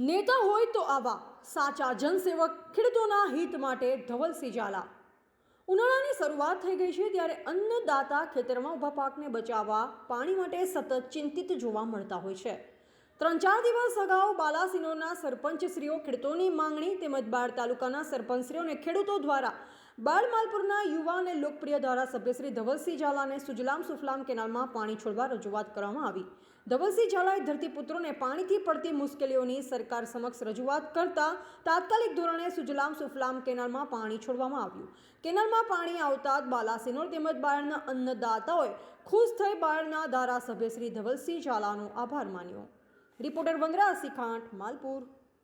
નેતા હોય તો આવા સાચા જનસેવક ખેડૂતોના હિત માટે ધવલસિંહ ઝાલા ઉનાળાની શરૂઆત થઈ ગઈ છે ત્યારે અન્નદાતા ખેતરમાં ઊભા પાકને બચાવવા પાણી માટે સતત ચિંતિત જોવા મળતા હોય છે. ત્રણ ચાર દિવસ અગાઉ બાલાસિનોરના સરપંચશ્રીઓ ખેડૂતોની માંગણી તેમજ બાળ તાલુકાના સરપંચશ્રીઓ અને ખેડૂતો દ્વારા બાળમાલપુરના યુવા અને લોકપ્રિય ધારાસભ્ય સભ્યશ્રી ધવલસિંહ ઝાલાને સુજલામ સુફલામ કેનાલમાં પાણી છોડવા રજૂઆત કરવામાં આવી. ધવલસિંહ ઝાલાએ ધરતીપુત્રોને પાણીથી પડતી મુશ્કેલીઓની સરકાર સમક્ષ રજૂઆત કરતા તાત્કાલિક ધોરણે સુજલામ સુફલામ કેનાલમાં પાણી છોડવામાં આવ્યું. કેનાલમાં પાણી આવતા બાલાસિનોર તેમજ બાળના અન્નદાતાઓએ ખુશ થઈ બાળના ધારાસભ્યશ્રી ધવલસિંહ ઝાલાનો આભાર માન્યો. રિપોર્ટર વંદરા સિખાંઠ માલપુર.